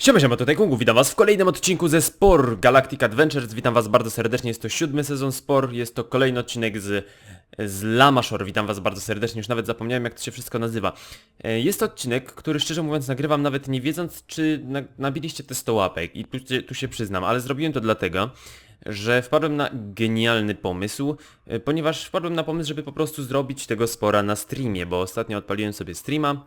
Siema, siema, tutaj Kungu, witam was w kolejnym odcinku ze Spor Galactic Adventures, witam was bardzo serdecznie, jest to siódmy sezon Spor, jest to kolejny odcinek z, z Lamashore, witam was bardzo serdecznie, już nawet zapomniałem jak to się wszystko nazywa. E, Jest to odcinek, który szczerze mówiąc nagrywam nawet nie wiedząc czy na, nabiliście te 100 łapek i tu, tu się przyznam, ale zrobiłem to dlatego, że wpadłem na genialny pomysł, e, ponieważ wpadłem na pomysł, żeby po prostu zrobić tego Spora na streamie, bo ostatnio odpaliłem sobie streama,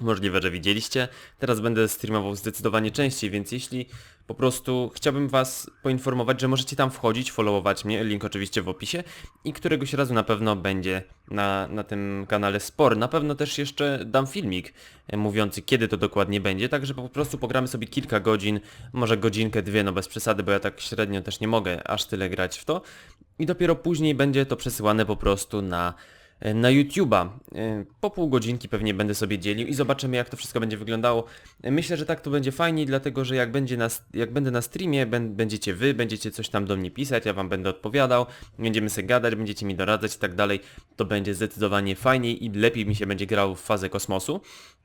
Możliwe, że widzieliście. Teraz będę streamował zdecydowanie częściej, więc jeśli po prostu chciałbym was poinformować, że możecie tam wchodzić, followować mnie, link oczywiście w opisie i któregoś razu na pewno będzie na, na tym kanale Spor. Na pewno też jeszcze dam filmik e, mówiący kiedy to dokładnie będzie, także po prostu pogramy sobie kilka godzin, może godzinkę, dwie, no bez przesady, bo ja tak średnio też nie mogę aż tyle grać w to i dopiero później będzie to przesyłane po prostu na na YouTube'a. E, Po pół godzinki pewnie będę sobie dzielił i zobaczymy jak to wszystko będzie wyglądało. E, Myślę, że tak to będzie fajniej, dlatego że jak, będzie na, jak będę na streamie, będziecie wy, będziecie coś tam do mnie pisać, ja wam będę odpowiadał, będziemy sobie gadać, będziecie mi doradzać i tak dalej, to będzie zdecydowanie fajniej i lepiej mi się będzie grało w fazę kosmosu.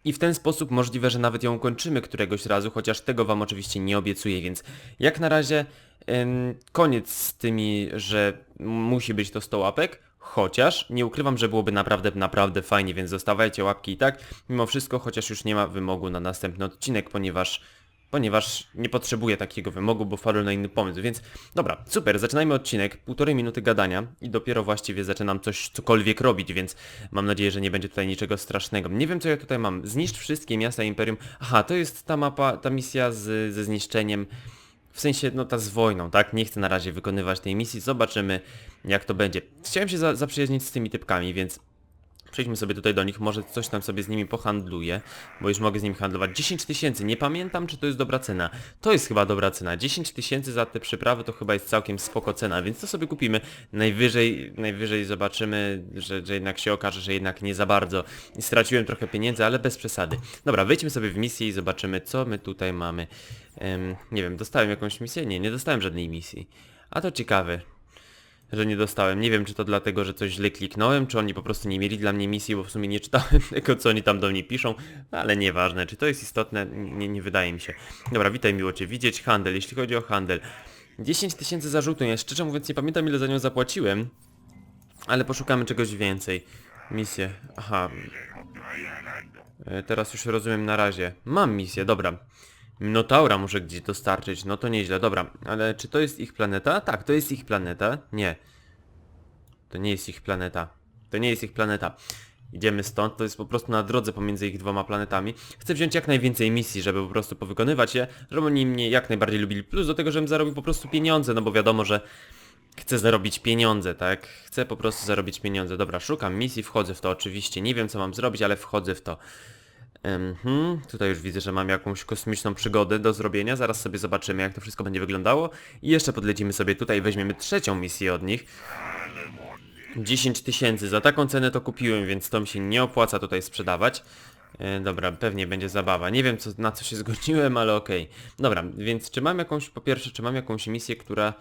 I w ten sposób możliwe, że nawet ją kończymy któregoś razu, chociaż tego wam oczywiście nie obiecuję, więc jak na razie koniec z tymi, że musi być to 100 łapek, chociaż nie ukrywam, że byłoby naprawdę, naprawdę fajnie, więc zostawiajcie łapki i tak, mimo wszystko, chociaż już nie ma wymogu na następny odcinek, ponieważ ponieważ nie potrzebuję takiego wymogu, bo wpadłem na inny pomysł, więc dobra, super, zaczynajmy odcinek, półtorej minuty gadania i dopiero właściwie zaczynam coś, cokolwiek robić, więc mam nadzieję, że nie będzie tutaj niczego strasznego. Nie wiem co ja tutaj mam, zniszcz wszystkie miasta Imperium, aha, to jest ta mapa, ta misja z, ze zniszczeniem, w sensie, no ta z wojną, tak? Nie chcę na razie wykonywać tej misji, zobaczymy jak to będzie. Chciałem się za, zaprzyjaźnić z tymi typkami, więc Przejdźmy sobie tutaj do nich, może coś tam sobie z nimi pohandluję, bo już mogę z nimi handlować. 10 tysięcy, nie pamiętam czy to jest dobra cena. To jest chyba dobra cena. 10 tysięcy za te przyprawy to chyba jest całkiem spoko cena, więc to sobie kupimy. Najwyżej, najwyżej zobaczymy, że, że jednak się okaże, że jednak nie za bardzo. Straciłem trochę pieniędzy, ale bez przesady. Dobra, wejdźmy sobie w misję i zobaczymy co my tutaj mamy. Em, nie wiem, dostałem jakąś misję? Nie, nie dostałem żadnej misji. A to ciekawe że nie dostałem. Nie wiem, czy to dlatego, że coś źle kliknąłem, czy oni po prostu nie mieli dla mnie misji, bo w sumie nie czytałem tego, co oni tam do mnie piszą, no, ale nieważne. Czy to jest istotne? Nie, nie wydaje mi się. Dobra, witaj, miło Cię widzieć. Handel, jeśli chodzi o handel. 10 tysięcy zarzutu, ja szczerze mówiąc nie pamiętam ile za nią zapłaciłem, ale poszukamy czegoś więcej. Misję, aha. E, Teraz już rozumiem na razie. Mam misję, dobra. Minotaura muszę gdzieś dostarczyć, no to nieźle, dobra. Ale czy to jest ich planeta? Tak, to jest ich planeta. Nie. To nie jest ich planeta. To nie jest ich planeta. Idziemy stąd, to jest po prostu na drodze pomiędzy ich dwoma planetami. Chcę wziąć jak najwięcej misji, żeby po prostu powykonywać je, żeby oni mnie jak najbardziej lubili. Plus do tego, żebym zarobił po prostu pieniądze, no bo wiadomo, że chcę zarobić pieniądze, tak? Chcę po prostu zarobić pieniądze. Dobra, szukam misji, wchodzę w to oczywiście. Nie wiem co mam zrobić, ale wchodzę w to. Mhm, tutaj już widzę, że mam jakąś kosmiczną przygodę do zrobienia. Zaraz sobie zobaczymy, jak to wszystko będzie wyglądało. I jeszcze podlecimy sobie tutaj, weźmiemy trzecią misję od nich. 10 tysięcy, za taką cenę to kupiłem, więc to mi się nie opłaca tutaj sprzedawać. E, dobra, pewnie będzie zabawa. Nie wiem co, na co się zgodziłem, ale okej. Dobra, więc czy mam jakąś, po pierwsze, czy mam jakąś misję, która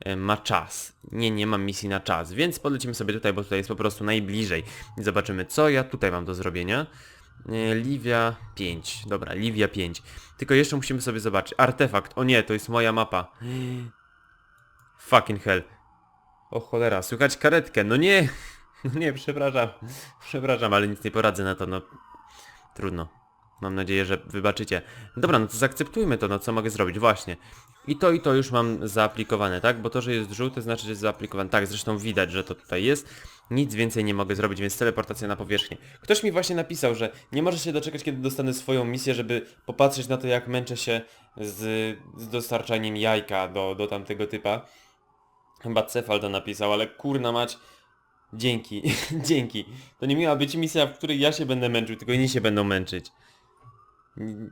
e, ma czas? Nie, nie mam misji na czas, więc podlecimy sobie tutaj, bo tutaj jest po prostu najbliżej. I zobaczymy, co ja tutaj mam do zrobienia. Livia 5. Dobra, Livia 5. Tylko jeszcze musimy sobie zobaczyć. Artefakt. O nie, to jest moja mapa. Fucking hell. O cholera, słychać karetkę. No nie! No nie, przepraszam. Przepraszam, ale nic nie poradzę na to, no. Trudno. Mam nadzieję, że wybaczycie. Dobra, no to zaakceptujmy to, no co mogę zrobić? Właśnie. I to i to już mam zaaplikowane, tak? Bo to, że jest żółte, znaczy, że jest zaaplikowane. Tak, zresztą widać, że to tutaj jest. Nic więcej nie mogę zrobić, więc teleportacja na powierzchnię. Ktoś mi właśnie napisał, że nie może się doczekać, kiedy dostanę swoją misję, żeby popatrzeć na to, jak męczę się z, z dostarczaniem jajka do, do tamtego typa. Chyba Cefal to napisał, ale kurna mać. Dzięki, dzięki. To nie miała być misja, w której ja się będę męczył, tylko inni się będą męczyć.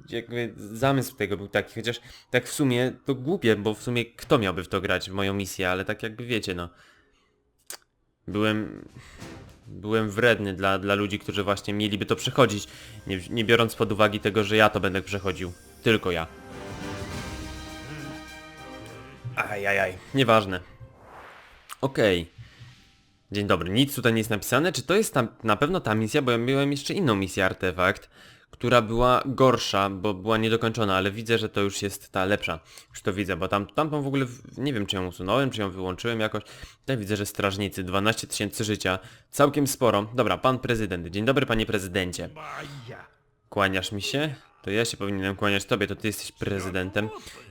Jakby zamysł tego był taki, chociaż tak w sumie to głupie, bo w sumie kto miałby w to grać, w moją misję, ale tak jakby wiecie, no. Byłem... Byłem wredny dla, dla ludzi, którzy właśnie mieliby to przechodzić, nie, nie biorąc pod uwagę tego, że ja to będę przechodził. Tylko ja. Ajajaj, nieważne. Okej. Dzień dobry, nic tutaj nie jest napisane. Czy to jest tam na pewno ta misja? Bo ja miałem jeszcze inną misję artefakt, która była gorsza, bo była niedokończona, ale widzę, że to już jest ta lepsza. Już to widzę, bo tam, tamtą w ogóle, nie wiem czy ją usunąłem, czy ją wyłączyłem jakoś. Tutaj widzę, że strażnicy, 12 tysięcy życia, całkiem sporo. Dobra, pan prezydent. Dzień dobry panie prezydencie. Kłaniasz mi się? To ja się powinienem kłaniać tobie, to ty jesteś prezydentem.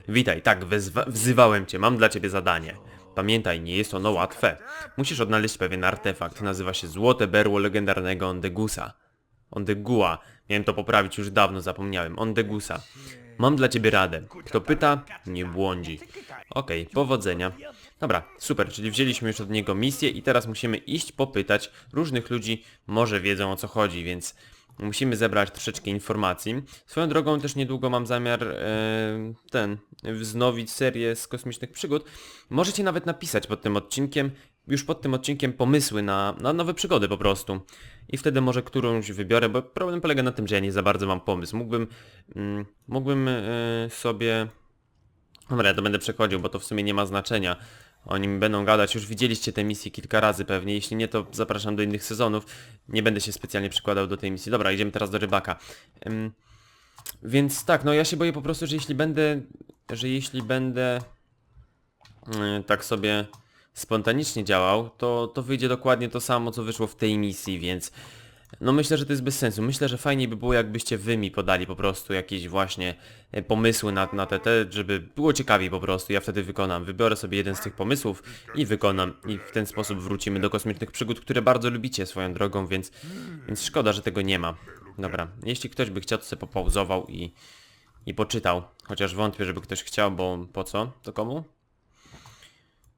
Witaj, tak, wzywałem cię, mam dla ciebie zadanie. Pamiętaj, nie jest ono łatwe. Musisz odnaleźć pewien artefakt, nazywa się Złote Berło legendarnego Ondegusa. Ondegua. Miałem to poprawić, już dawno zapomniałem. Ondegusa. Mam dla ciebie radę. Kto pyta, nie błądzi. Okej, powodzenia. Dobra, super, czyli wzięliśmy już od niego misję i teraz musimy iść popytać różnych ludzi, może wiedzą o co chodzi, więc musimy zebrać troszeczkę informacji. Swoją drogą też niedługo mam zamiar e, ten, wznowić serię z kosmicznych przygód. Możecie nawet napisać pod tym odcinkiem, już pod tym odcinkiem pomysły na, na nowe przygody po prostu. I wtedy może którąś wybiorę, bo problem polega na tym, że ja nie za bardzo mam pomysł. Mógłbym, mm, mógłbym e, sobie Dobra, ja to będę przechodził, bo to w sumie nie ma znaczenia. Oni mi będą gadać, już widzieliście te misje kilka razy pewnie, jeśli nie to zapraszam do innych sezonów. Nie będę się specjalnie przykładał do tej misji. Dobra, idziemy teraz do rybaka. Ym, więc tak, no ja się boję po prostu, że jeśli będę, że jeśli będę yy, tak sobie spontanicznie działał, to, to wyjdzie dokładnie to samo, co wyszło w tej misji, więc no myślę, że to jest bez sensu. Myślę, że fajniej by było, jakbyście wy mi podali po prostu jakieś właśnie e, pomysły na, na te, te, żeby było ciekawiej po prostu. Ja wtedy wykonam. Wybiorę sobie jeden z tych pomysłów i wykonam. I w ten sposób wrócimy do kosmicznych przygód, które bardzo lubicie swoją drogą, więc, więc szkoda, że tego nie ma. Dobra, jeśli ktoś by chciał, to sobie popauzował i, i poczytał. Chociaż wątpię, żeby ktoś chciał, bo po co? To komu?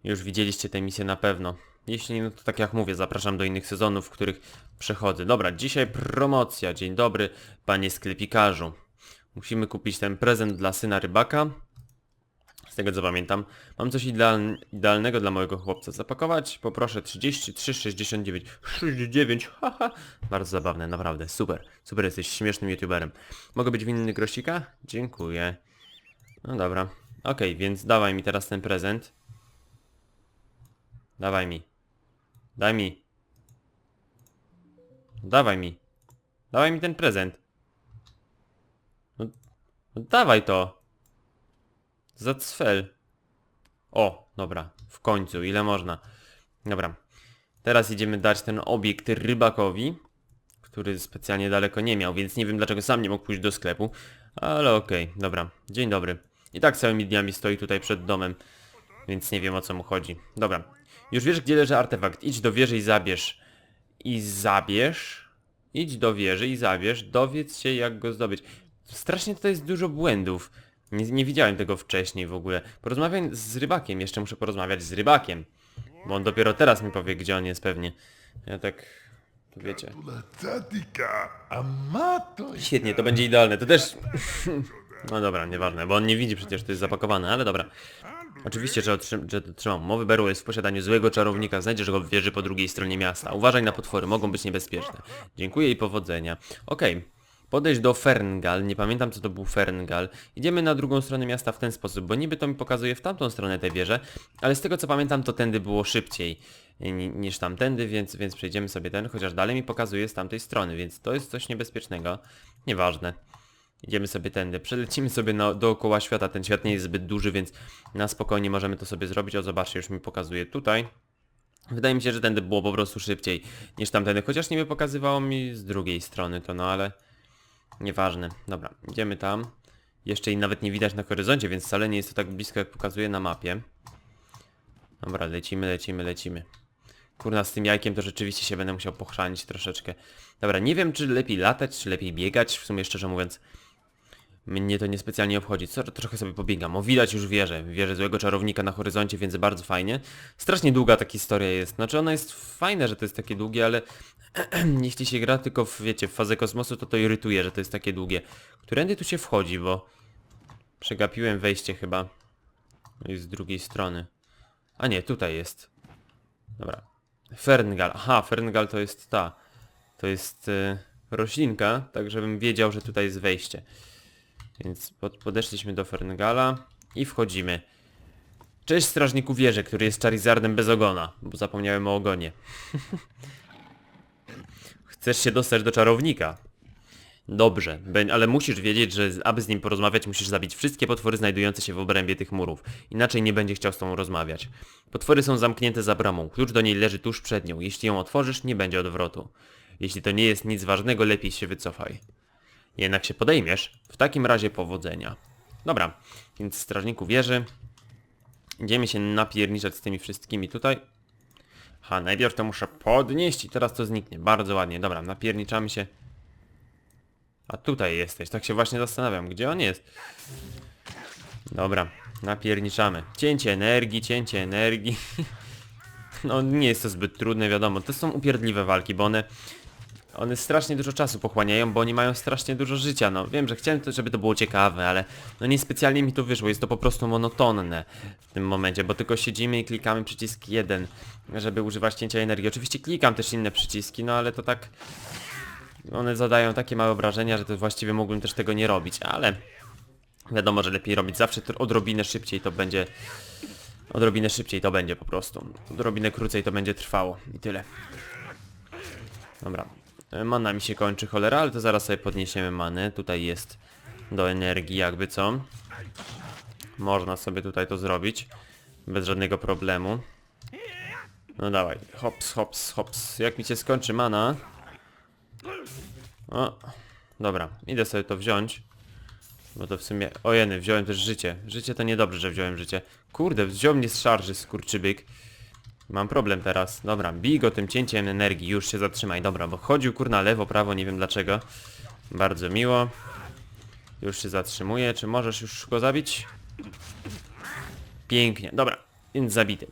Już widzieliście tę misję na pewno. Jeśli nie, no to tak jak mówię, zapraszam do innych sezonów, w których przechodzę. Dobra, dzisiaj promocja. Dzień dobry, panie sklepikarzu. Musimy kupić ten prezent dla syna rybaka. Z tego co pamiętam. Mam coś ideal, idealnego dla mojego chłopca. Zapakować? Poproszę 33,69. 69, haha. Bardzo zabawne, naprawdę. Super. Super, jesteś śmiesznym youtuberem. Mogę być winny grosika? Dziękuję. No dobra. Okej, więc dawaj mi teraz ten prezent. Dawaj mi. Daj mi. Dawaj mi. Dawaj mi ten prezent. No, no dawaj to. Za cfel. O, dobra. W końcu. Ile można. Dobra. Teraz idziemy dać ten obiekt rybakowi, który specjalnie daleko nie miał, więc nie wiem dlaczego sam nie mógł pójść do sklepu. Ale okej, dobra. Dzień dobry. I tak całymi dniami stoi tutaj przed domem, więc nie wiem o co mu chodzi. Dobra. Już wiesz gdzie leży artefakt. Idź do wieży i zabierz. I zabierz. Idź do wieży i zabierz. Dowiedz się jak go zdobyć. Strasznie tutaj jest dużo błędów. Nie, nie widziałem tego wcześniej w ogóle. Porozmawiaj z rybakiem. Jeszcze muszę porozmawiać z rybakiem. Bo on dopiero teraz mi powie gdzie on jest pewnie. Ja tak... To wiecie. Świetnie, to będzie idealne. To też... No dobra, nieważne, bo on nie widzi przecież, to jest zapakowane, ale dobra. Oczywiście, że, otrzym- że. Mowy Berło jest w posiadaniu złego czarownika, znajdziesz go w wieży po drugiej stronie miasta. Uważaj na potwory, mogą być niebezpieczne. Dziękuję i powodzenia. Okej. Podejść do Ferngal, nie pamiętam co to był Ferngal. Idziemy na drugą stronę miasta w ten sposób, bo niby to mi pokazuje w tamtą stronę tę wieżę, ale z tego co pamiętam to tędy było szybciej ni- niż tamtędy, więc, więc przejdziemy sobie ten, chociaż dalej mi pokazuje z tamtej strony, więc to jest coś niebezpiecznego. Nieważne. Idziemy sobie tędy, przelecimy sobie na, dookoła świata, ten świat nie jest zbyt duży, więc na spokojnie możemy to sobie zrobić. O, zobaczcie, już mi pokazuje tutaj. Wydaje mi się, że tędy było po prostu szybciej niż tamtędy, chociaż niby pokazywało mi z drugiej strony to, no ale nieważne. Dobra, idziemy tam. Jeszcze jej nawet nie widać na horyzoncie, więc wcale nie jest to tak blisko, jak pokazuje na mapie. Dobra, lecimy, lecimy, lecimy. Kurna, z tym jajkiem to rzeczywiście się będę musiał pochrzanić troszeczkę. Dobra, nie wiem, czy lepiej latać, czy lepiej biegać, w sumie szczerze mówiąc. Mnie to niespecjalnie obchodzi. Co, trochę sobie pobiegam. O, widać już wieżę. Wieżę złego czarownika na horyzoncie, więc bardzo fajnie. Strasznie długa ta historia jest. Znaczy ona jest fajna, że to jest takie długie, ale jeśli się gra tylko w, wiecie, w fazę kosmosu, to to irytuje, że to jest takie długie. Którędy tu się wchodzi, bo przegapiłem wejście chyba. Z drugiej strony. A nie, tutaj jest. Dobra. Ferngal. Aha, Ferngal to jest ta. To jest y, roślinka, tak żebym wiedział, że tutaj jest wejście. Więc pod, podeszliśmy do Ferngala i wchodzimy. Cześć strażniku wieży, który jest Charizardem bez ogona, bo zapomniałem o ogonie. Chcesz się dostać do czarownika? Dobrze, ale musisz wiedzieć, że aby z nim porozmawiać, musisz zabić wszystkie potwory znajdujące się w obrębie tych murów. Inaczej nie będzie chciał z tobą rozmawiać. Potwory są zamknięte za bramą. Klucz do niej leży tuż przed nią. Jeśli ją otworzysz, nie będzie odwrotu. Jeśli to nie jest nic ważnego, lepiej się wycofaj. Jednak się podejmiesz? W takim razie powodzenia. Dobra, więc strażniku wieży. Idziemy się napierniczać z tymi wszystkimi tutaj. Ha, najpierw to muszę podnieść i teraz to zniknie. Bardzo ładnie. Dobra, napierniczamy się. A tutaj jesteś, tak się właśnie zastanawiam, gdzie on jest. Dobra, napierniczamy. Cięcie energii, cięcie energii. No nie jest to zbyt trudne, wiadomo. To są upierdliwe walki, bo one... One strasznie dużo czasu pochłaniają, bo oni mają strasznie dużo życia, no wiem, że chciałem to, żeby to było ciekawe, ale no niespecjalnie mi to wyszło, jest to po prostu monotonne w tym momencie, bo tylko siedzimy i klikamy przycisk 1, żeby używać cięcia energii. Oczywiście klikam też inne przyciski, no ale to tak... One zadają takie małe obrażenia, że to właściwie mógłbym też tego nie robić, ale wiadomo, że lepiej robić zawsze odrobinę szybciej to będzie... Odrobinę szybciej to będzie po prostu. Odrobinę krócej to będzie trwało i tyle. Dobra. E, Mana mi się kończy cholera, ale to zaraz sobie podniesiemy manę. Tutaj jest do energii jakby co. Można sobie tutaj to zrobić. Bez żadnego problemu. No dawaj. Hops, hops, hops. Jak mi się skończy mana... O. Dobra, idę sobie to wziąć. Bo to w sumie... O jeny, wziąłem też życie. Życie to niedobrze, że wziąłem życie. Kurde, wziął mnie z szarży, skurczybyk. Mam problem teraz. Dobra, bij go tym cięciem energii. Już się zatrzymaj. Dobra, bo chodził kurna lewo, prawo, nie wiem dlaczego. Bardzo miło. Już się zatrzymuje. Czy możesz już go zabić? Pięknie. Dobra, więc zabity.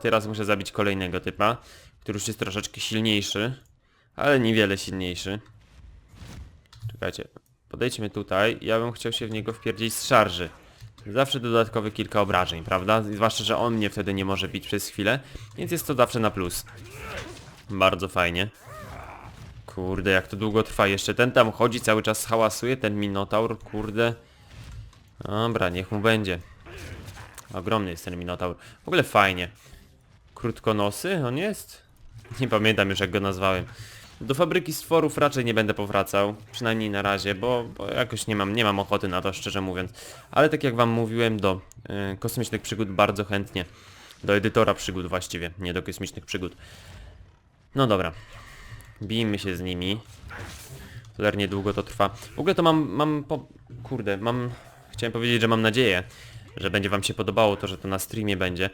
Teraz muszę zabić kolejnego typa, który już jest troszeczkę silniejszy, ale niewiele silniejszy. Czekajcie, podejdźmy tutaj. Ja bym chciał się w niego wpierdzić z szarży. Zawsze dodatkowe kilka obrażeń, prawda? Zwłaszcza, że on mnie wtedy nie może bić przez chwilę, więc jest to zawsze na plus. Bardzo fajnie. Kurde, jak to długo trwa. Jeszcze ten tam chodzi, cały czas hałasuje, ten Minotaur, kurde. Dobra, niech mu będzie. Ogromny jest ten Minotaur. W ogóle fajnie. Krótkonosy on jest? Nie pamiętam już jak go nazwałem. Do fabryki stworów raczej nie będę powracał, przynajmniej na razie, bo, bo jakoś nie mam, nie mam ochoty na to, szczerze mówiąc. Ale tak jak wam mówiłem, do y, kosmicznych przygód bardzo chętnie. Do edytora przygód właściwie, nie do kosmicznych przygód. No dobra. Bijmy się z nimi. Cholernie długo to trwa. W ogóle to mam, mam po... Kurde, mam... Chciałem powiedzieć, że mam nadzieję, że będzie wam się podobało to, że to na streamie będzie.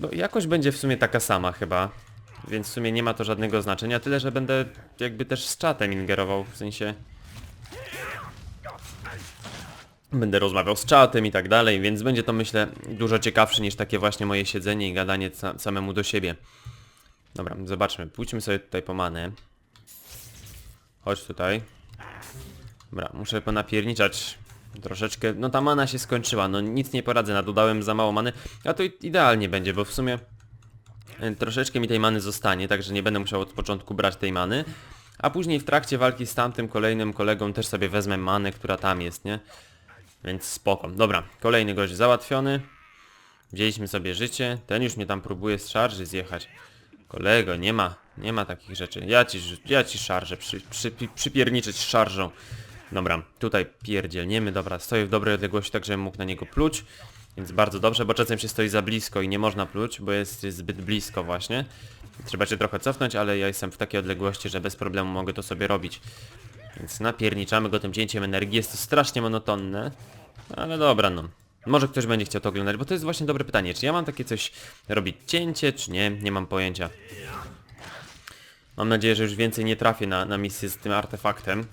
No jakoś będzie w sumie taka sama chyba. Więc w sumie nie ma to żadnego znaczenia, tyle że będę jakby też z czatem ingerował, w sensie... Będę rozmawiał z czatem i tak dalej, więc będzie to myślę dużo ciekawsze niż takie właśnie moje siedzenie i gadanie sa samemu do siebie. Dobra, zobaczmy, pójdźmy sobie tutaj po manę. Chodź tutaj. Dobra, muszę ponapierniczać troszeczkę. No ta mana się skończyła, no nic nie poradzę, nadodałem za mało many, a to idealnie będzie, bo w sumie troszeczkę mi tej many zostanie, także nie będę musiał od początku brać tej many. A później w trakcie walki z tamtym kolejnym kolegą też sobie wezmę manę, która tam jest, nie? Więc spoko. Dobra, kolejny gość załatwiony. Wzięliśmy sobie życie. Ten już mnie tam próbuje z szarży zjechać. Kolego, nie ma, nie ma takich rzeczy. Ja ci, ja ci szarżę, przy, przy, przypierniczyć szarżą. Dobra, tutaj pierdzielniemy, dobra, stoję w dobrej odległości, tak żebym mógł na niego pluć. Więc bardzo dobrze, bo czasem się stoi za blisko i nie można pluć, bo jest zbyt blisko właśnie. Trzeba się trochę cofnąć, ale ja jestem w takiej odległości, że bez problemu mogę to sobie robić. Więc napierniczamy go tym cięciem energii, jest to strasznie monotonne. Ale dobra, no. Może ktoś będzie chciał to oglądać, bo to jest właśnie dobre pytanie. Czy ja mam takie coś robić cięcie, czy nie? Nie mam pojęcia. Mam nadzieję, że już więcej nie trafię na, na misję z tym artefaktem.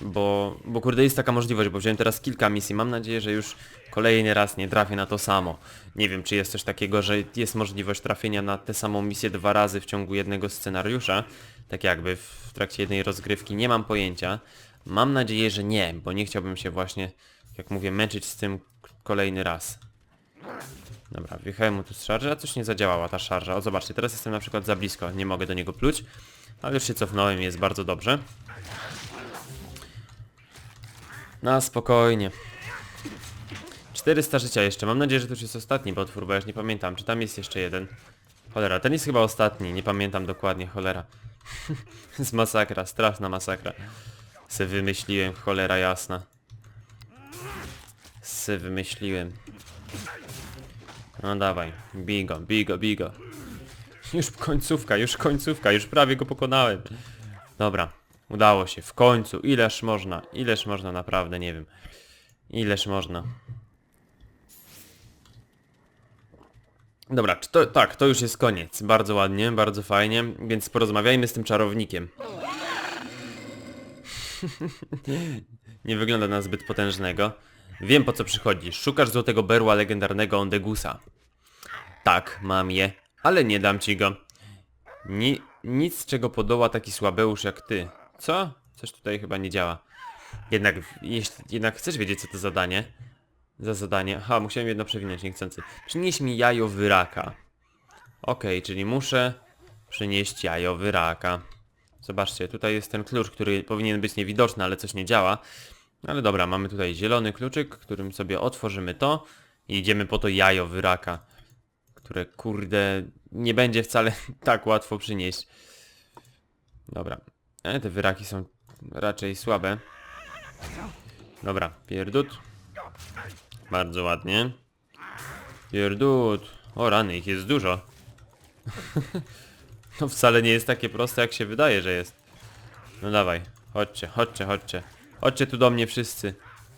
Bo, bo kurde jest taka możliwość, bo wziąłem teraz kilka misji. Mam nadzieję, że już kolejny raz nie trafię na to samo. Nie wiem, czy jest coś takiego, że jest możliwość trafienia na tę samą misję dwa razy w ciągu jednego scenariusza. Tak jakby w trakcie jednej rozgrywki. Nie mam pojęcia. Mam nadzieję, że nie, bo nie chciałbym się właśnie, jak mówię, męczyć z tym kolejny raz. Dobra, wjechałem mu tu z szarży, a coś nie zadziałała ta szarża. O, zobaczcie, teraz jestem na przykład za blisko, nie mogę do niego pluć. Ale już się cofnąłem jest bardzo dobrze. Na spokojnie. 400 życia jeszcze. Mam nadzieję, że to już jest ostatni potwór, bo ja już nie pamiętam. Czy tam jest jeszcze jeden? Cholera, ten jest chyba ostatni. Nie pamiętam dokładnie, cholera. Z masakra, straszna masakra. Se wymyśliłem, cholera jasna. Se wymyśliłem. No dawaj, bigo, bigo, bigo. Już końcówka, już końcówka, już prawie go pokonałem. Dobra, udało się, w końcu. Ileż można, ileż można, naprawdę, nie wiem. Ileż można. Dobra, to, tak, to już jest koniec. Bardzo ładnie, bardzo fajnie, więc porozmawiajmy z tym czarownikiem. Nie wygląda na zbyt potężnego. Wiem po co przychodzisz. Szukasz złotego berła legendarnego Ondegusa. Tak, mam je, ale nie dam ci go. Ni nic czego podoła taki słabeusz jak ty. Co? Coś tutaj chyba nie działa. Jednak, jeśli, jednak chcesz wiedzieć co to zadanie? Za zadanie. Ha, musiałem jedno przewinąć niechcący. Przynieś mi jajo wyraka. Okej, czyli muszę przynieść jajo wyraka. Zobaczcie, tutaj jest ten klucz, który powinien być niewidoczny, ale coś nie działa. Ale dobra, mamy tutaj zielony kluczyk, którym sobie otworzymy to i idziemy po to jajo wyraka, które kurde nie będzie wcale tak łatwo przynieść. Dobra, e, te wyraki są raczej słabe. Dobra, pierdut. Bardzo ładnie. Pierdut. O rany, ich jest dużo. no wcale nie jest takie proste jak się wydaje, że jest. No dawaj, chodźcie, chodźcie, chodźcie. Chodźcie tu do mnie wszyscy.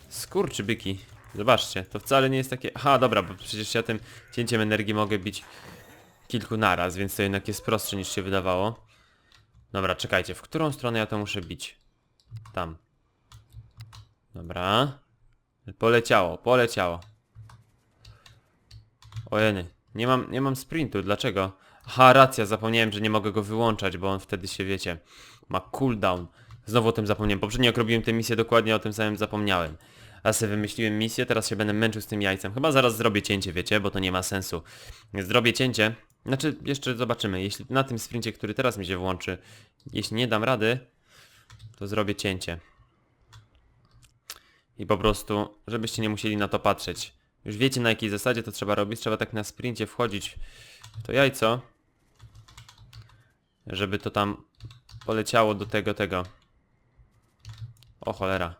Skurczy byki. Zobaczcie, to wcale nie jest takie... Aha, dobra, bo przecież ja tym cięciem energii mogę bić kilku naraz, więc to jednak jest prostsze niż się wydawało. Dobra, czekajcie, w którą stronę ja to muszę bić? Tam. Dobra. Poleciało, poleciało. Ojeny, nie mam, nie mam sprintu, dlaczego? Aha, racja, zapomniałem, że nie mogę go wyłączać, bo on wtedy się, wiecie, ma cooldown. Znowu o tym zapomniałem. Poprzednio jak robiłem tę misję, dokładnie o tym samym zapomniałem. A sobie wymyśliłem misję, teraz się będę męczył z tym jajcem. Chyba zaraz zrobię cięcie, wiecie, bo to nie ma sensu. Zrobię cięcie. Znaczy, jeszcze zobaczymy. Jeśli na tym sprincie, który teraz mi się włączy, jeśli nie dam rady, to zrobię cięcie. I po prostu, żebyście nie musieli na to patrzeć. Już wiecie na jakiej zasadzie to trzeba robić. Trzeba tak na sprincie wchodzić w to jajco. Żeby to tam poleciało do tego, tego. O cholera.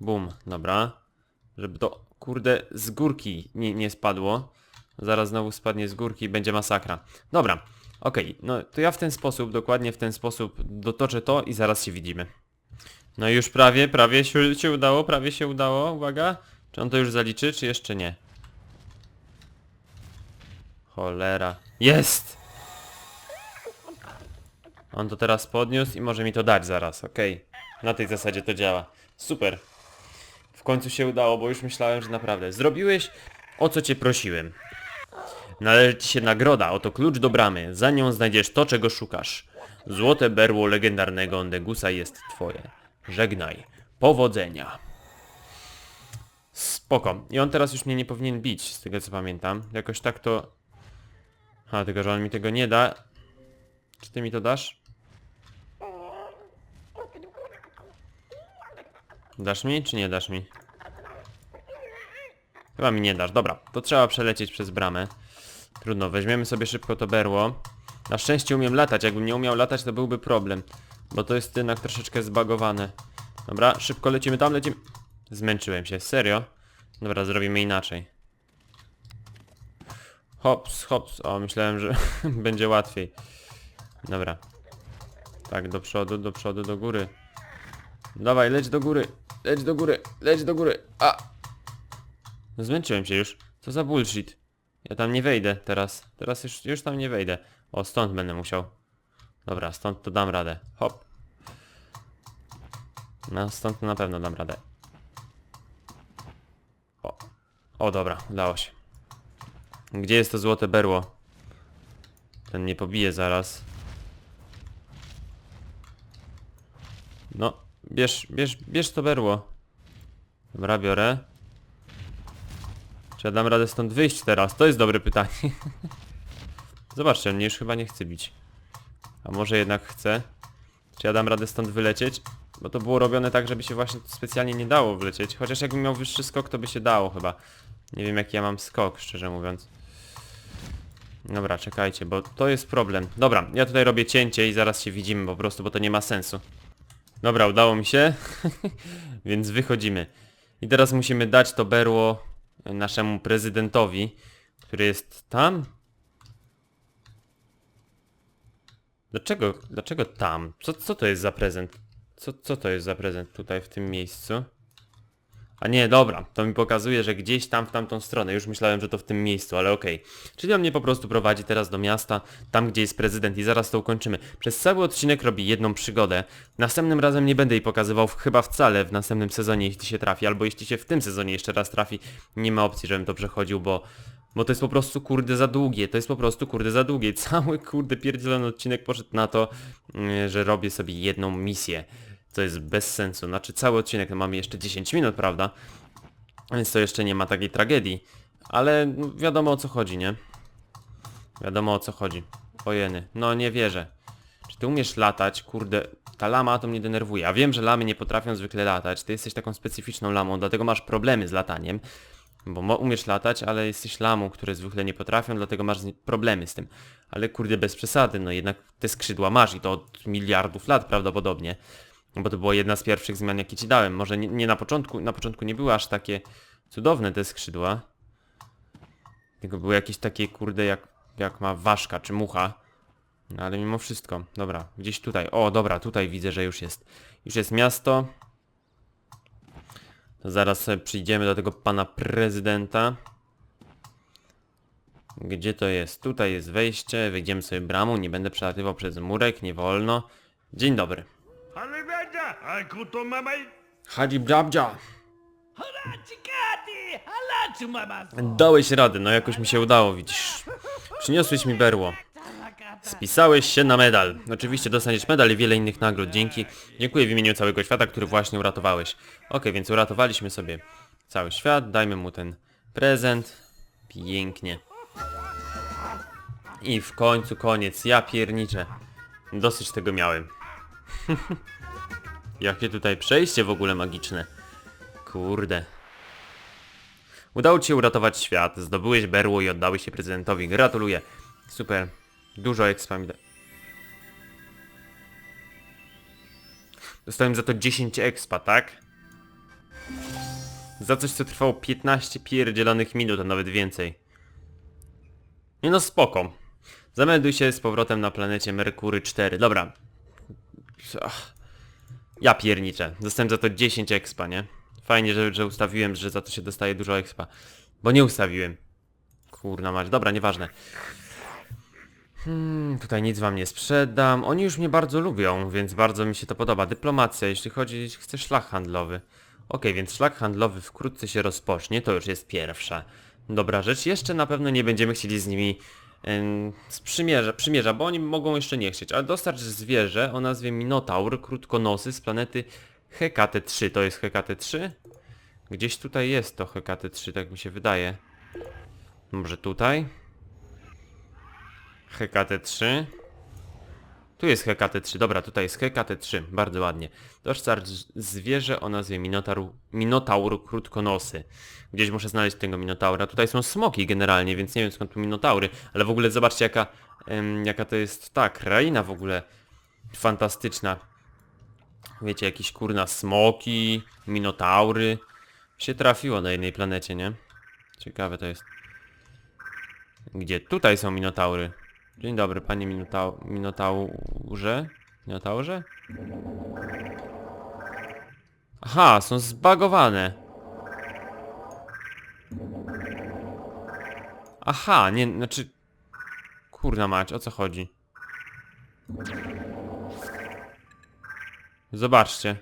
Bum, dobra. Żeby to, kurde, z górki nie, nie spadło. Zaraz znowu spadnie z górki i będzie masakra. Dobra, okej, no to ja w ten sposób, dokładnie w ten sposób dotoczę to i zaraz się widzimy. No już prawie, prawie się, się udało, prawie się udało, uwaga. Czy on to już zaliczy, czy jeszcze nie? Cholera. Jest! On to teraz podniósł i może mi to dać zaraz, okej. Na tej zasadzie to działa. Super. W końcu się udało, bo już myślałem, że naprawdę. Zrobiłeś o co cię prosiłem. Należy ci się nagroda, oto klucz do bramy. Za nią znajdziesz to, czego szukasz. Złote berło legendarnego Ondegusa jest twoje. Żegnaj. Powodzenia. Spoko. I on teraz już mnie nie powinien bić, z tego co pamiętam. Jakoś tak to... A, tylko że on mi tego nie da. Czy ty mi to dasz? Dasz mi, czy nie dasz mi? Chyba mi nie dasz. Dobra, to trzeba przelecieć przez bramę. Trudno, weźmiemy sobie szybko to berło. Na szczęście umiem latać, jakbym nie umiał latać to byłby problem. Bo to jest jednak troszeczkę zbagowane. Dobra, szybko lecimy tam, lecimy. Zmęczyłem się, serio? Dobra, zrobimy inaczej. Hops, hops. O, myślałem, że będzie łatwiej. Dobra. Tak, do przodu, do przodu, do góry. Dawaj, leć do góry. Leć do góry, leć do góry. A! Zmęczyłem się już. Co za bullshit. Ja tam nie wejdę teraz. Teraz już, już tam nie wejdę. O, stąd będę musiał. Dobra, stąd to dam radę. Hop. No, stąd na pewno dam radę. O. O, dobra, udało się. Gdzie jest to złote berło? Ten nie pobije zaraz. No, bierz, bierz, bierz to berło. Dobra, biorę. Czy ja dam radę stąd wyjść teraz? To jest dobre pytanie. Zobaczcie, on mnie już chyba nie chce bić. A może jednak chce? Czy ja dam radę stąd wylecieć? Bo to było robione tak, żeby się właśnie specjalnie nie dało wlecieć. Chociaż jakbym miał wyższy skok, to by się dało chyba. Nie wiem jaki ja mam skok, szczerze mówiąc. Dobra, czekajcie, bo to jest problem. Dobra, ja tutaj robię cięcie i zaraz się widzimy po prostu, bo to nie ma sensu. Dobra, udało mi się. Więc wychodzimy. I teraz musimy dać to berło naszemu prezydentowi, który jest tam. Dlaczego, dlaczego tam? Co, co to jest za prezent? Co, co to jest za prezent tutaj w tym miejscu? A nie, dobra, to mi pokazuje, że gdzieś tam w tamtą stronę. Już myślałem, że to w tym miejscu, ale okej. Czyli on mnie po prostu prowadzi teraz do miasta, tam gdzie jest prezydent i zaraz to ukończymy. Przez cały odcinek robi jedną przygodę. Następnym razem nie będę jej pokazywał chyba wcale w następnym sezonie, jeśli się trafi, albo jeśli się w tym sezonie jeszcze raz trafi, nie ma opcji, żebym to przechodził, bo... Bo to jest po prostu kurde za długie, to jest po prostu kurde za długie. Cały kurde pierdzielony odcinek poszedł na to, mm, że robię sobie jedną misję. To jest bez sensu. Znaczy cały odcinek no mamy jeszcze 10 minut, prawda? Więc to jeszcze nie ma takiej tragedii. Ale no, wiadomo o co chodzi, nie? Wiadomo o co chodzi. Ojeny, no nie wierzę. Czy ty umiesz latać? Kurde, ta lama to mnie denerwuje. A wiem, że lamy nie potrafią zwykle latać. Ty jesteś taką specyficzną lamą, dlatego masz problemy z lataniem. Bo umiesz latać, ale jesteś lamą, które zwykle nie potrafią, dlatego masz problemy z tym. Ale kurde, bez przesady, no jednak te skrzydła masz i to od miliardów lat prawdopodobnie. Bo to była jedna z pierwszych zmian, jakie ci dałem. Może nie, nie na początku, na początku nie były aż takie cudowne te skrzydła. Tylko były jakieś takie, kurde, jak, jak ma ważka czy mucha. No ale mimo wszystko, dobra, gdzieś tutaj. O, dobra, tutaj widzę, że już jest. Już jest miasto. To zaraz sobie przyjdziemy do tego pana prezydenta. Gdzie to jest? Tutaj jest wejście, wyjdziemy sobie bramą, nie będę przelatywał przez murek, nie wolno. Dzień dobry. Ale wiada, a kuto mamaj. Hadzi Brabdzia. Dałeś radę, no jakoś mi się udało, widzisz. Przyniosłeś mi berło. Spisałeś się na medal. Oczywiście dostaniesz medal i wiele innych nagród. Dzięki. Dziękuję w imieniu całego świata, który właśnie uratowałeś. Okej, więc uratowaliśmy sobie cały świat. Dajmy mu ten prezent. Pięknie. I w końcu koniec. Ja pierniczę. Dosyć tego miałem. Jakie tutaj przejście w ogóle magiczne. Kurde. Udało ci się uratować świat, zdobyłeś berło i oddałeś się prezydentowi. Gratuluję. Super. Dużo expa mi da... Dostałem za to 10 expa, tak? Za coś, co trwało 15 pierdzielonych minut, a nawet więcej. Nie no, spoko. Zamelduj się z powrotem na planecie Merkury 4. Dobra. Ach. Ja pierniczę. Dostałem za to 10 expa, nie? Fajnie, że, że ustawiłem, że za to się dostaje dużo expa. Bo nie ustawiłem. Kurna mać. Dobra, nieważne. Hmm, tutaj nic wam nie sprzedam. Oni już mnie bardzo lubią, więc bardzo mi się to podoba. Dyplomacja, jeśli chodzi, jeśli chcę szlak handlowy. Okej, więc szlak handlowy wkrótce się rozpocznie, to już jest pierwsza. Dobra rzecz. Jeszcze na pewno nie będziemy chcieli z nimi sprzymierza, przymierza, bo oni mogą jeszcze nie chcieć. Ale dostarcz zwierzę o nazwie Minotaur, krótkonosy z planety Hekate-3. To jest Hekate-3? Gdzieś tutaj jest to Hekate-3, tak mi się wydaje. Może tutaj? Hekate-3. Tu jest Hekate-3, dobra, tutaj jest Hekate-3, bardzo ładnie. Dostarcz zwierzę o nazwie Minotaur, Minotaur krótkonosy. Gdzieś muszę znaleźć tego Minotaura. Tutaj są smoki generalnie, więc nie wiem skąd tu Minotaury, ale w ogóle zobaczcie jaka, jaka to jest ta kraina w ogóle fantastyczna. Wiecie, jakieś kurna smoki, Minotaury. Się trafiło na jednej planecie, nie? Ciekawe to jest. Gdzie? Tutaj są Minotaury. Dzień dobry, panie Minotau... Minotaurze? Minotaurze? Aha, są zbagowane. Aha, nie, znaczy... Kurna mać, o co chodzi? Zobaczcie.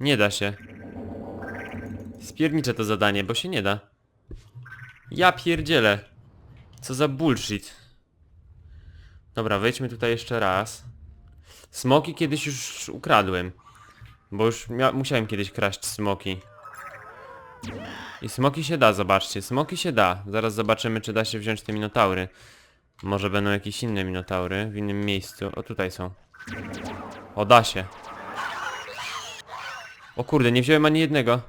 Nie da się. Spierniczę to zadanie, bo się nie da. Ja pierdzielę. Co za bullshit. Dobra, wejdźmy tutaj jeszcze raz. Smoki kiedyś już ukradłem. Bo już musiałem kiedyś kraść smoki. I smoki się da, zobaczcie. Smoki się da. Zaraz zobaczymy, czy da się wziąć te minotaury. Może będą jakieś inne minotaury w innym miejscu. O, tutaj są. O, da się. O kurde, nie wziąłem ani jednego.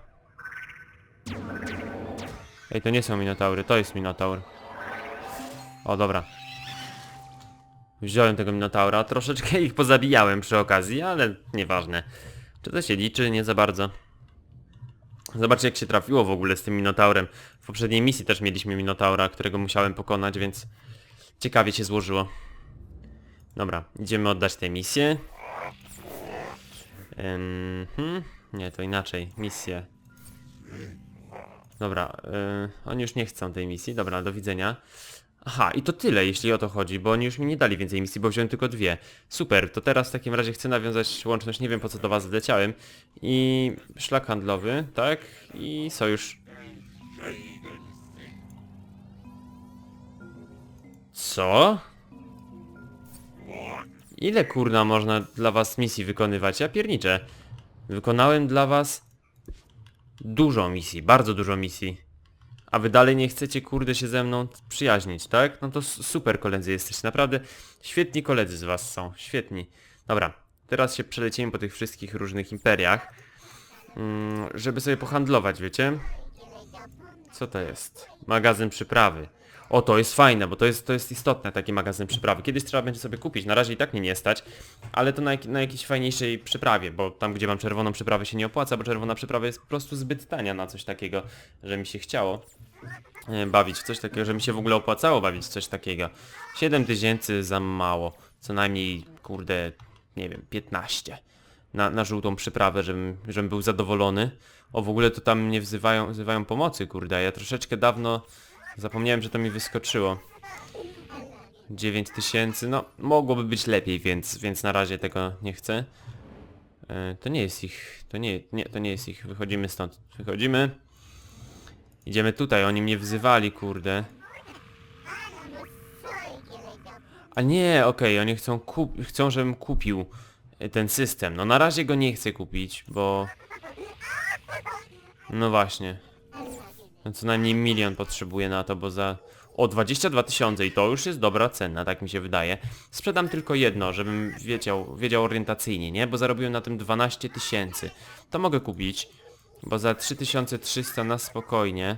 Ej, to nie są minotaury, to jest minotaur. O, dobra. Wziąłem tego Minotaura, troszeczkę ich pozabijałem przy okazji, ale nieważne. Czy to się liczy? Nie za bardzo. Zobaczcie jak się trafiło w ogóle z tym Minotaurem. W poprzedniej misji też mieliśmy Minotaura, którego musiałem pokonać, więc ciekawie się złożyło. Dobra, idziemy oddać tę misję. Mhm. Nie, to inaczej. Misję. Dobra, yy, oni już nie chcą tej misji. Dobra, do widzenia. Aha, i to tyle, jeśli o to chodzi, bo oni już mi nie dali więcej misji, bo wziąłem tylko dwie. Super, to teraz w takim razie chcę nawiązać łączność, nie wiem po co do was zleciałem. I szlak handlowy, tak? I sojusz. Co? Ile kurna można dla was misji wykonywać? Ja pierniczę. Wykonałem dla was dużo misji, bardzo dużo misji. A wy dalej nie chcecie kurde się ze mną przyjaźnić, tak? No to super koledzy jesteście, naprawdę świetni koledzy z was są, świetni. Dobra, teraz się przelecimy po tych wszystkich różnych imperiach, mm, żeby sobie pohandlować, wiecie? Co to jest? Magazyn przyprawy. O, to jest fajne, bo to jest, to jest istotne, taki magazyn przyprawy. Kiedyś trzeba będzie sobie kupić, na razie i tak mnie nie stać, ale to na, na jakiejś fajniejszej przyprawie, bo tam gdzie mam czerwoną przyprawę się nie opłaca, bo czerwona przyprawa jest po prostu zbyt tania na coś takiego, że mi się chciało e, bawić coś takiego, że mi się w ogóle opłacało bawić coś takiego. 7 tysięcy za mało, co najmniej, kurde, nie wiem, 15 na, na żółtą przyprawę, żebym, żebym był zadowolony. O, w ogóle to tam mnie wzywają, wzywają pomocy, kurde, ja troszeczkę dawno zapomniałem, że to mi wyskoczyło. 9 tysięcy, no mogłoby być lepiej, więc, więc na razie tego nie chcę. E, to nie jest ich, to nie, nie, to nie jest ich, wychodzimy stąd, wychodzimy. Idziemy tutaj, oni mnie wzywali, kurde. A nie, okej, oni chcą kup chcą, żebym kupił e, ten system. No na razie go nie chcę kupić, bo... No właśnie. No co najmniej milion potrzebuję na to, bo za... O, 22 tysiące i to już jest dobra cena, tak mi się wydaje. Sprzedam tylko jedno, żebym wiedział, wiedział orientacyjnie, nie? Bo zarobiłem na tym 12 tysięcy. To mogę kupić, bo za 3300 na spokojnie.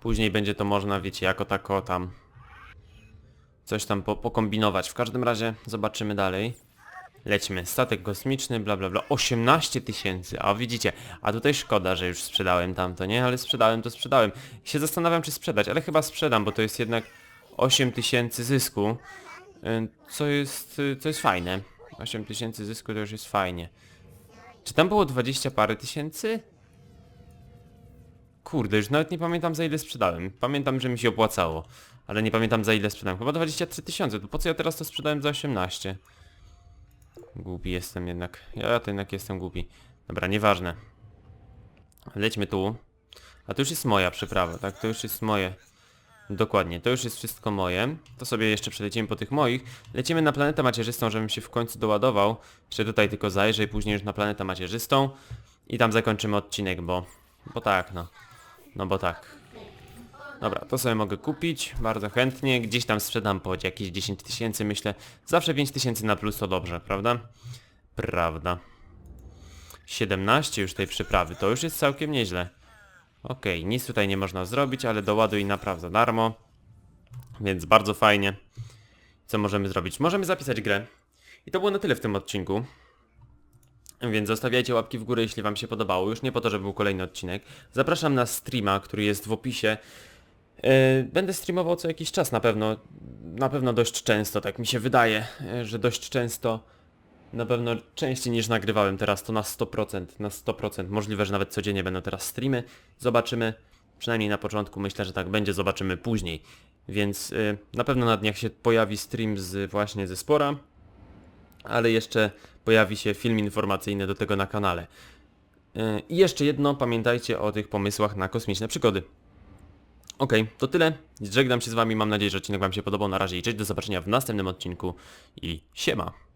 Później będzie to można, wiecie, jako tako tam coś tam po, pokombinować. W każdym razie zobaczymy dalej. Lećmy. Statek kosmiczny, bla bla bla. 18 tysięcy, a widzicie, a tutaj szkoda, że już sprzedałem tamto, nie? Ale sprzedałem to sprzedałem. I się zastanawiam, czy sprzedać, ale chyba sprzedam, bo to jest jednak 8 tysięcy zysku. y, Co jest, y, co jest fajne. 8 tysięcy zysku to już jest fajnie. Czy tam było 20 parę tysięcy? Kurde, już nawet nie pamiętam za ile sprzedałem. Pamiętam, że mi się opłacało. Ale nie pamiętam za ile sprzedałem. Chyba 23 tysiące. To po co ja teraz to sprzedałem za 18? Głupi jestem jednak. Ja to jednak jestem głupi. Dobra, nieważne. Lećmy tu. A to już jest moja przyprawa, tak? To już jest moje. Dokładnie, to już jest wszystko moje. To sobie jeszcze przelecimy po tych moich. Lecimy na planetę macierzystą, żebym się w końcu doładował. Jeszcze tutaj tylko zajrzę i później już na planetę macierzystą. I tam zakończymy odcinek, bo... Bo tak, no. No bo tak. Dobra, to sobie mogę kupić, bardzo chętnie. Gdzieś tam sprzedam po jakieś 10 tysięcy, myślę. Zawsze 5 tysięcy na plus to dobrze, prawda? Prawda. 17 już tej przyprawy, to już jest całkiem nieźle. Okej, nic tutaj nie można zrobić, ale doładuj napraw za darmo. Więc bardzo fajnie. Co możemy zrobić? Możemy zapisać grę. I to było na tyle w tym odcinku. Więc zostawiajcie łapki w górę, jeśli wam się podobało. Już nie po to, żeby był kolejny odcinek. Zapraszam na streama, który jest w opisie. Yy, Będę streamował co jakiś czas na pewno. Na pewno dość często, tak mi się wydaje, yy, że dość często. Na pewno częściej niż nagrywałem teraz, to na 100%, na 100%. Możliwe, że nawet codziennie będą teraz streamy. Zobaczymy. Przynajmniej na początku myślę, że tak będzie, zobaczymy później. Więc yy, na pewno na dniach się pojawi stream z właśnie ze Spora ale jeszcze pojawi się film informacyjny do tego na kanale. I jeszcze jedno, pamiętajcie o tych pomysłach na kosmiczne przygody. Okej, to tyle. Żegnam się z wami, mam nadzieję, że odcinek wam się podobał. Na razie i cześć, do zobaczenia w następnym odcinku i siema.